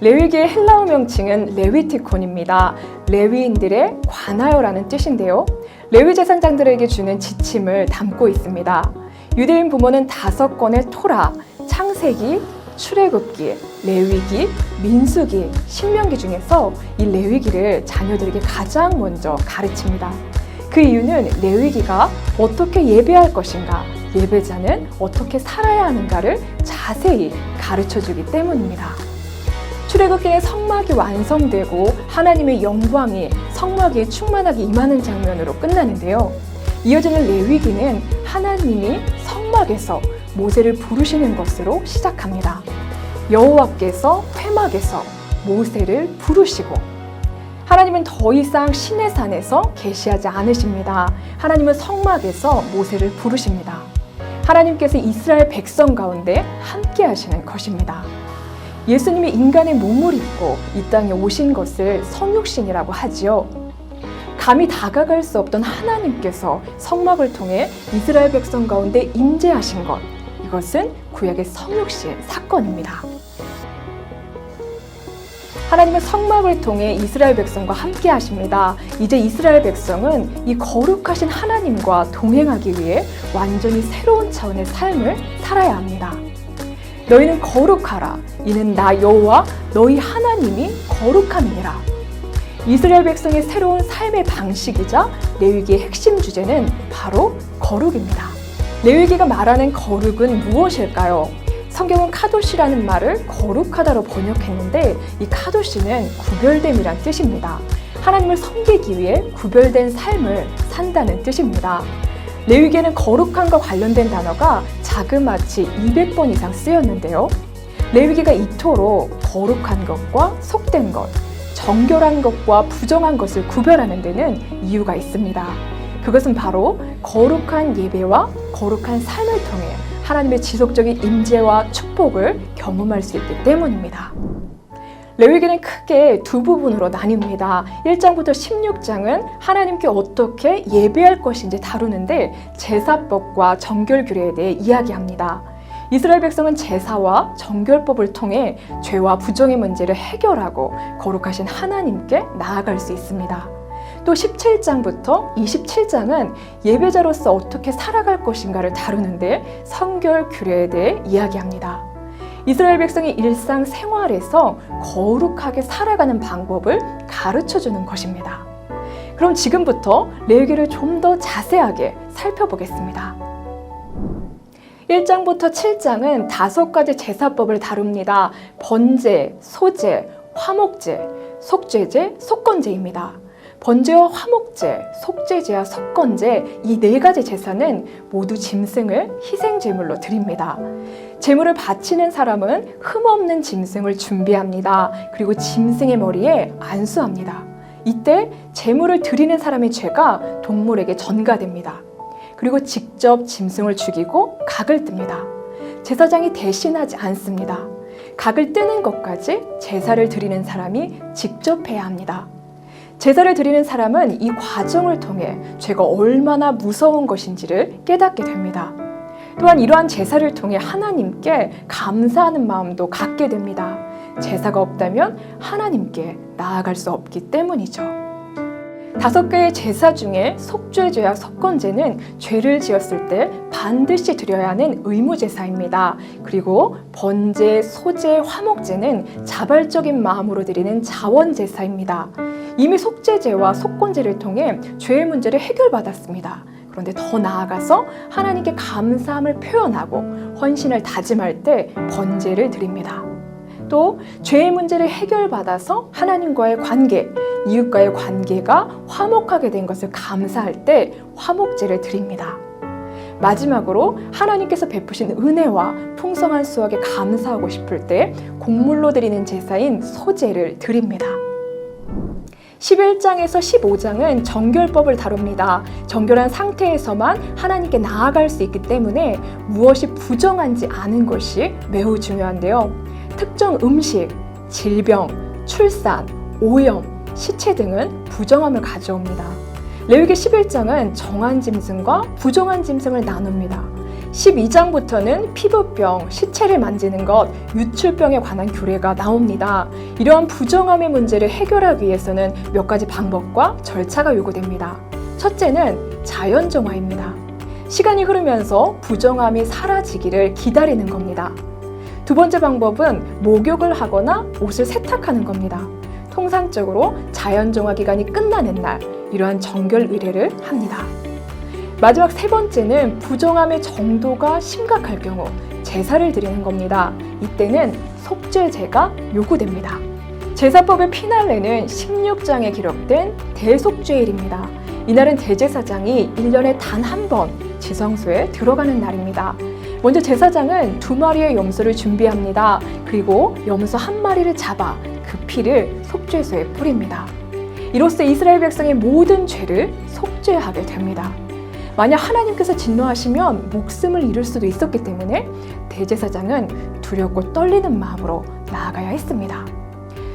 레위기의 헬라어 명칭은 레위티콘입니다. 레위인들의 관하여라는 뜻인데요. 레위 제사장들에게 주는 지침을 담고 있습니다. 유대인 부모는 다섯 권의 토라, 창세기, 출애굽기, 레위기, 민수기, 신명기 중에서 이 레위기를 자녀들에게 가장 먼저 가르칩니다. 그 이유는 레위기가 어떻게 예배할 것인가, 예배자는 어떻게 살아야 하는가를 자세히 가르쳐 주기 때문입니다. 출애굽기의 성막이 완성되고 하나님의 영광이 성막에 충만하게 임하는 장면으로 끝나는데요. 이어지는 레위기는 하나님이 성막에서 모세를 부르시는 것으로 시작합니다. 여호와께서 회막에서 모세를 부르시고 하나님은 더 이상 신의 산에서 계시하지 않으십니다. 하나님은 성막에서 모세를 부르십니다. 하나님께서 이스라엘 백성 가운데 함께 하시는 것입니다. 예수님이 인간의 몸을 입고 이 땅에 오신 것을 성육신이라고 하지요. 감히 다가갈 수 없던 하나님께서 성막을 통해 이스라엘 백성 가운데 임재하신 것. 이것은 구약의 성육신 사건입니다. 하나님은 성막을 통해 이스라엘 백성과 함께 하십니다. 이제 이스라엘 백성은 이 거룩하신 하나님과 동행하기 위해 완전히 새로운 차원의 삶을 살아야 합니다. 너희는 거룩하라. 이는 나 여호와 너희 하나님이 거룩함이니라. 이스라엘 백성의 새로운 삶의 방식이자 레위기의 핵심 주제는 바로 거룩입니다. 레위기가 말하는 거룩은 무엇일까요? 성경은 카도시라는 말을 거룩하다로 번역했는데 이 카도시는 구별됨이란 뜻입니다. 하나님을 섬기기 위해 구별된 삶을 산다는 뜻입니다. 레위기에는 거룩함과 관련된 단어가 자그마치 200번 이상 쓰였는데요. 레위기가 이토록 거룩한 것과 속된 것, 정결한 것과 부정한 것을 구별하는 데는 이유가 있습니다. 그것은 바로 거룩한 예배와 거룩한 삶을 통해 하나님의 지속적인 임재와 축복을 경험할 수 있기 때문입니다. 레위기는 크게 두 부분으로 나뉩니다. 1장부터 16장은 하나님께 어떻게 예배할 것인지 다루는데 제사법과 정결규례에 대해 이야기합니다. 이스라엘 백성은 제사와 정결법을 통해 죄와 부정의 문제를 해결하고 거룩하신 하나님께 나아갈 수 있습니다. 또 17장부터 27장은 예배자로서 어떻게 살아갈 것인가를 다루는데 성결 규례에 대해 이야기합니다. 이스라엘 백성의 일상 생활에서 거룩하게 살아가는 방법을 가르쳐 주는 것입니다. 그럼 지금부터 레위기를 좀 더 자세하게 살펴보겠습니다. 1장부터 7장은 다섯 가지 제사법을 다룹니다. 번제, 소제, 화목제, 속죄제, 속건제입니다. 번제와 화목제, 속죄제와 속건제 이 네 가지 제사는 모두 짐승을 희생 제물로 드립니다. 제물을 바치는 사람은 흠없는 짐승을 준비합니다. 그리고 짐승의 머리에 안수합니다. 이때 제물을 드리는 사람의 죄가 동물에게 전가됩니다. 그리고 직접 짐승을 죽이고 각을 뜹니다. 제사장이 대신하지 않습니다. 각을 뜨는 것까지 제사를 드리는 사람이 직접 해야 합니다. 제사를 드리는 사람은 이 과정을 통해 죄가 얼마나 무서운 것인지를 깨닫게 됩니다. 또한 이러한 제사를 통해 하나님께 감사하는 마음도 갖게 됩니다. 제사가 없다면 하나님께 나아갈 수 없기 때문이죠. 다섯 개의 제사 중에 속죄죄와 속건제는 죄를 지었을 때 반드시 드려야 하는 의무 제사입니다. 그리고 번제, 소제, 화목제는 자발적인 마음으로 드리는 자원 제사입니다. 이미 속죄제와 속건제를 통해 죄의 문제를 해결받았습니다. 그런데 더 나아가서 하나님께 감사함을 표현하고 헌신을 다짐할 때 번제를 드립니다. 또 죄의 문제를 해결받아서 하나님과의 관계, 이웃과의 관계가 화목하게 된 것을 감사할 때 화목제를 드립니다. 마지막으로 하나님께서 베푸신 은혜와 풍성한 수확에 감사하고 싶을 때 곡물로 드리는 제사인 소제를 드립니다. 11장에서 15장은 정결법을 다룹니다. 정결한 상태에서만 하나님께 나아갈 수 있기 때문에 무엇이 부정한지 아는 것이 매우 중요한데요. 특정 음식, 질병, 출산, 오염, 시체 등은 부정함을 가져옵니다. 레위기 11장은 정한 짐승과 부정한 짐승을 나눕니다. 12장부터는 피부병, 시체를 만지는 것, 유출병에 관한 규례가 나옵니다. 이러한 부정함의 문제를 해결하기 위해서는 몇 가지 방법과 절차가 요구됩니다. 첫째는 자연정화입니다. 시간이 흐르면서 부정함이 사라지기를 기다리는 겁니다. 두 번째 방법은 목욕을 하거나 옷을 세탁하는 겁니다. 통상적으로 자연정화 기간이 끝나는 날 이러한 정결 의례를 합니다. 마지막 세 번째는 부정함의 정도가 심각할 경우 제사를 드리는 겁니다. 이때는 속죄제가 요구됩니다. 제사법의 피날레는 16장에 기록된 대속죄일입니다. 이날은 대제사장이 1년에 단 한 번 지성소에 들어가는 날입니다. 먼저 제사장은 두 마리의 염소를 준비합니다. 그리고 염소 한 마리를 잡아 그 피를 속죄소에 뿌립니다. 이로써 이스라엘 백성의 모든 죄를 속죄하게 됩니다. 만약 하나님께서 진노하시면 목숨을 잃을 수도 있었기 때문에 대제사장은 두렵고 떨리는 마음으로 나아가야 했습니다.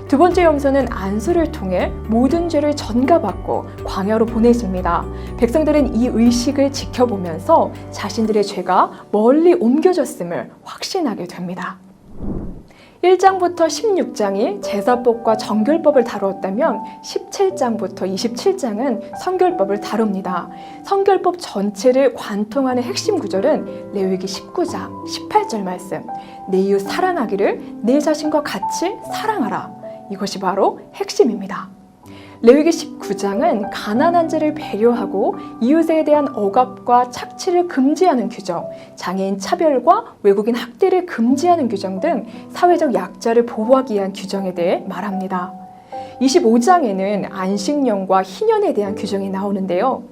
두 번째 염소는 안수를 통해 모든 죄를 전가받고 광야로 보내집니다. 백성들은 이 의식을 지켜보면서 자신들의 죄가 멀리 옮겨졌음을 확신하게 됩니다. 1장부터 16장이 제사법과 정결법을 다루었다면 17장부터 27장은 성결법을 다룹니다. 성결법 전체를 관통하는 핵심 구절은 레위기 19장 18절 말씀 내 이웃 사랑하기를 내 자신과 같이 사랑하라 이것이 바로 핵심입니다. 레위기 19장은 가난한 자를 배려하고 이웃에 대한 억압과 착취를 금지하는 규정, 장애인 차별과 외국인 학대를 금지하는 규정 등 사회적 약자를 보호하기 위한 규정에 대해 말합니다. 25장에는 안식년과 희년에 대한 규정이 나오는데요.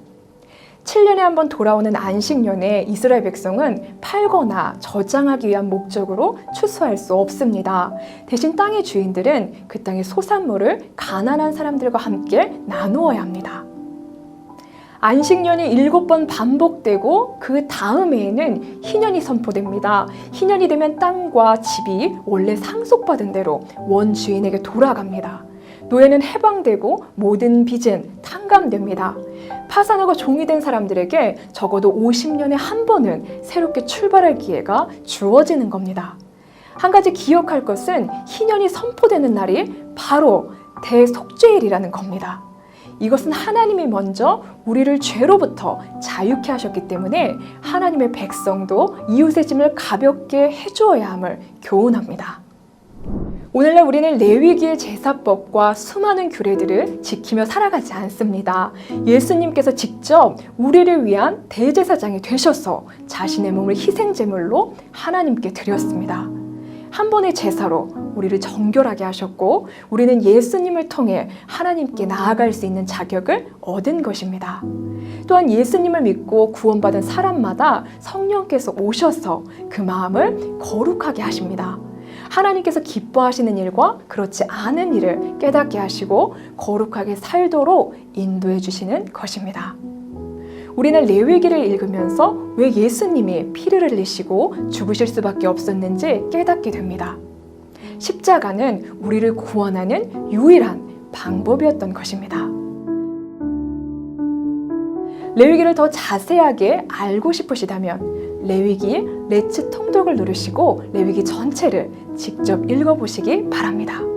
7년에 한 번 돌아오는 안식년에 이스라엘 백성은 팔거나 저장하기 위한 목적으로 추수할 수 없습니다. 대신 땅의 주인들은 그 땅의 소산물을 가난한 사람들과 함께 나누어야 합니다. 안식년이 일곱 번 반복되고 그 다음 해에는 희년이 선포됩니다. 희년이 되면 땅과 집이 원래 상속받은 대로 원 주인에게 돌아갑니다. 노예는 해방되고 모든 빚은 탕감됩니다. 파산하고 종이 된 사람들에게 적어도 50년에 한 번은 새롭게 출발할 기회가 주어지는 겁니다. 한 가지 기억할 것은 희년이 선포되는 날이 바로 대속죄일이라는 겁니다. 이것은 하나님이 먼저 우리를 죄로부터 자유케 하셨기 때문에 하나님의 백성도 이웃의 짐을 가볍게 해주어야 함을 교훈합니다. 오늘날 우리는 레위기의 제사법과 수많은 규례들을 지키며 살아가지 않습니다. 예수님께서 직접 우리를 위한 대제사장이 되셔서 자신의 몸을 희생제물로 하나님께 드렸습니다. 한 번의 제사로 우리를 정결하게 하셨고 우리는 예수님을 통해 하나님께 나아갈 수 있는 자격을 얻은 것입니다. 또한 예수님을 믿고 구원받은 사람마다 성령께서 오셔서 그 마음을 거룩하게 하십니다. 하나님께서 기뻐하시는 일과 그렇지 않은 일을 깨닫게 하시고 거룩하게 살도록 인도해 주시는 것입니다. 우리는 레위기를 읽으면서 왜 예수님이 피를 흘리시고 죽으실 수밖에 없었는지 깨닫게 됩니다. 십자가는 우리를 구원하는 유일한 방법이었던 것입니다. 레위기를 더 자세하게 알고 싶으시다면 레위기 레츠 통독을 누르시고 레위기 전체를 직접 읽어보시기 바랍니다.